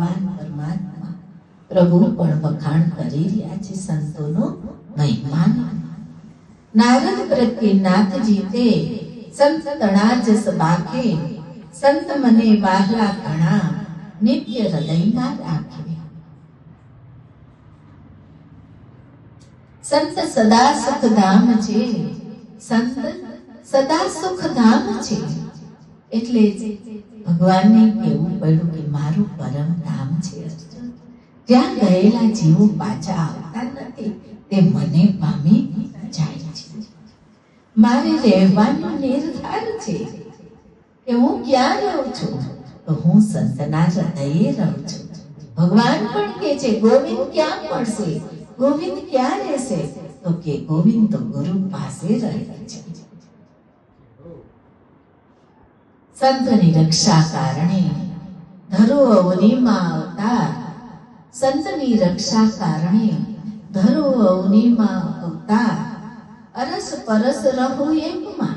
ભગવાન પરમાત્મા. પ્રભુ પણ વખાણ કરી રહ્યા છે સંતોનો મહિમાન નારદ પ્રત્યે નાથજી તે સંત તણા જસ બાકે સંત મને વાહલા ઘણા નિત્ય હૃદયમાં રાખે. સંત સદા સુખધામ છે. સંત સદા સુખધામ છે. એટલે ભગવાનને કહેવું પડ્યું કે મારું પરમ ધામ છે ત્યાં ગયેલા જીવો પાછા આવતા નથી, તે મને પામી જાય છે. મારે રહેવાનો નિર્ધાર છે કે હું ક્યાં રહું છું? તો હું સંતના હૃદયે રહું છું. ભગવાન પણ કે છે, ગોવિંદ ક્યાં પડશે? ગોવિંદ ક્યાં રહેશે? તો કે, ગોવિંદ તો ગુરુ પાસે રહે છે. સંતની રક્ષા કારણે ધરો અવનીમાં અવતાર. સંતની રક્ષા કારણે ધરો અવનીમાં અવતાર. અરસ પરસ રહું એકમાં.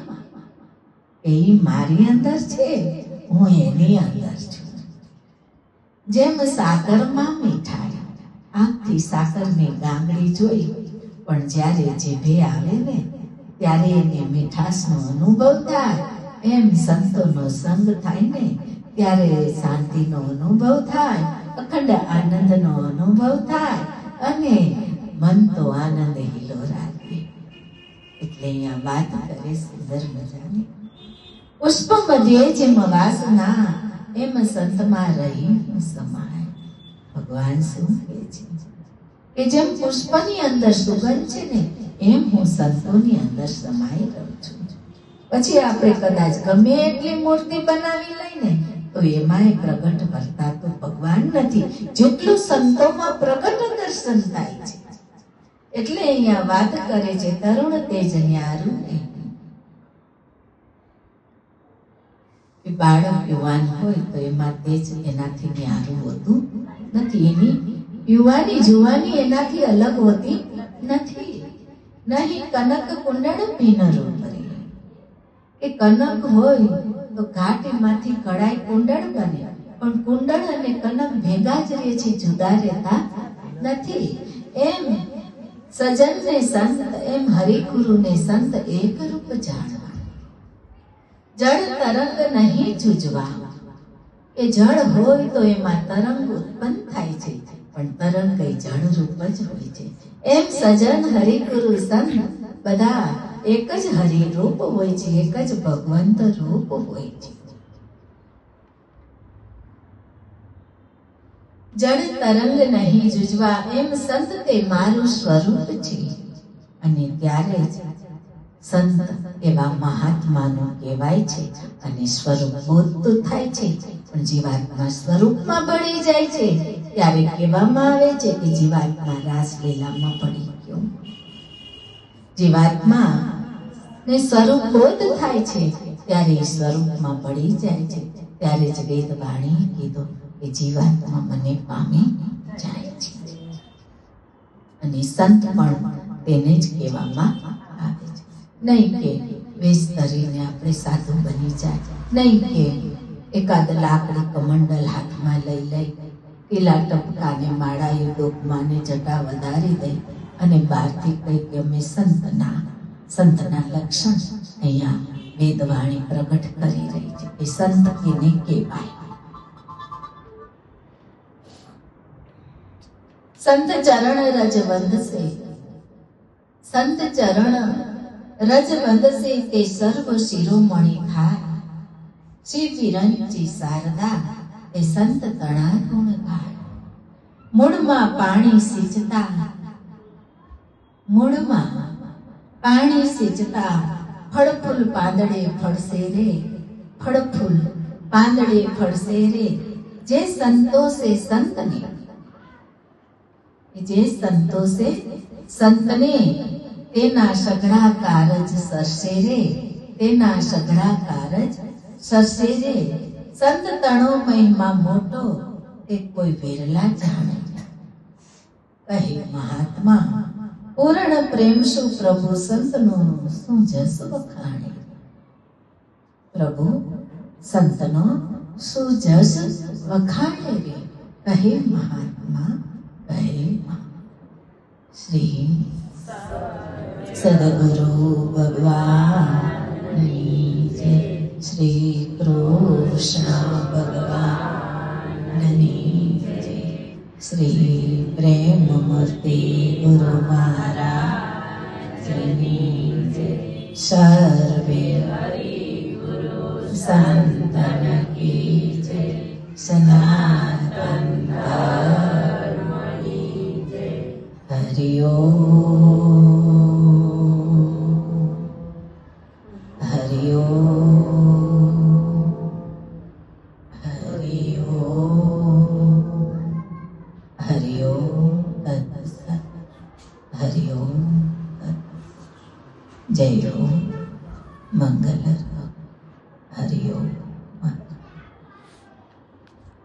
એ મારી અંદર છે, હું એની અંદર છું. જેમ સાકરમાં મીઠાઈ આખી સાકરની ગાંગડી જોઈ. પણ જ્યારે જીભે આવે ને, ત્યારે એને મીઠાશનો અનુભવ થાય. એમ સંતોનો સંગ થાય ને, ત્યારે શાંતિનો અનુભવ થાય, અખંડ આનંદનો અનુભવ થાય, અને મન તો આનંદ હિલો રાખે. એટલે અહીંયા વાત કરે સુંદર મજાની. પુષ્પ મધ્યે જેમ વાસના, એમ સંતમાં રહી સમાય. ભગવાન શું કહે છે? કે જેમ પુષ્પની અંદર સુગંધ છે ને, એમ હું સંતોની અંદર સમાઈ રહું છું. પછી આપણે કદાચ ગમે એટલી મૂર્તિ બનાવી લઈને, તો એમાંય પ્રગટ કરતા તો ભગવાન નથી. જેટલું સંતોમાં પ્રગટ દર્શન થાય છે. એટલે અહીંયા વાત કરે છે તરુણ તેજ ન્યારું બાળક યુવાન હોય તો એમાં તેજ એનાથી ન્યારું હોતું નથી. એની યુવાની જુવાની એનાથી અલગ હોતી નથી. નહીં, કનક કુંડળ પીનરો કરે કે કનક હોય તો ઘાટીમાંથી કડાઈ કુંડળ બને. પણ કુંડળ અને કનક ભેગા જ રહે છે, જુદા રહેતા નથી. એમ સજન ને સંત, એમ હરિગુરુ ને સંત એક રૂપ જાણવા. જળ તરંગ નહીં જુજવા. એ જળ હોય તો એમાં તરંગ ઉત્પન્ન થાય છે, પણ તરંગ કઈ જળ રૂપ જ હોય છે. એમ સજન, હરિગુરુ, સંત બધા એક જ હરિ રૂપ હોય છે, એક જ ભગવંત રૂપ હોય છે. જળ તરંગ નહીં જુજવા એમ સંત તે મારું સ્વરૂપ છે. અને ત્યારે જ સંત એવા મહાત્માનો કહેવાય છે અને સ્વરૂપ બોધ થાય છે. પણ જીવાત્મા સ્વરૂપમાં પડી જાય છે. ત્યારે કહેવામાં આવે છે કે જીવાત્મા રાસલીલામાં પડી જીવાત્મા. ને સ્વરૂપ બોધ થાય છે. ત્યારે સ્વરૂપમાં પડી જાય છે. ત્યારે જ વેદ વાણીએ કીધું કે જીવાત્મા મને પામી જાય છે. અને સંત પણ તેને જ કહેવામાં આવે છે. નહીં કે વેશ ધરીને આપણે સાધુ બની જાય. નહીં કે એકાદ લાકડી કમંડલ હાથમાં લઈ લઈ પેલા ટપકાને, માળાએ ડોકમાને, જટા વધારી દઈ અને બહારથી કઈ કે અમે સંતના સંતના લક્ષણ અહીંયા વેદવાણી પ્રગટ કરી રહી છે. એ સંત એને કહેવાય? સંત ચરણ રજ વંદસે સંત ચરણ રજ વંદસે તે સર્વ શિરોમણી થાય. શ્રી વિરંચી શારદા એ સંત તણા ગુણ ગાય મૂળમાં પાણી સિંચતા મૂળમાં પાણી સિંચતા ફળફૂલ પાંદડે ફળશે રે, ફળફૂલ પાંદડે ફળશે રે. જે સંતોષે સંતને, જે સંતોષે સંતને, તેના સઘળા કારજ સરસે રે, તેના સઘળા કારજ સરસે રે. સંત તણો મહિમા મોટો તે કોઈ વેરલા જાણે. કહે મહાત્મા પૂર્ણ પ્રેમ શું પ્રભુ? સંતનો શું જસ વખાણે પ્રભુ, સંતનો શું જસ વખાણે રે કહે મહાત્મા, કહે શ્રી સદગુરુ ભગવાન શ્રી કૃષ્ણ. શ્રી પ્રેમ મૂર્તિ ગુરુ મહારાજની સર્વે સંતન કી જય સનાતન ધર્મની હરિ જય હો મંગલ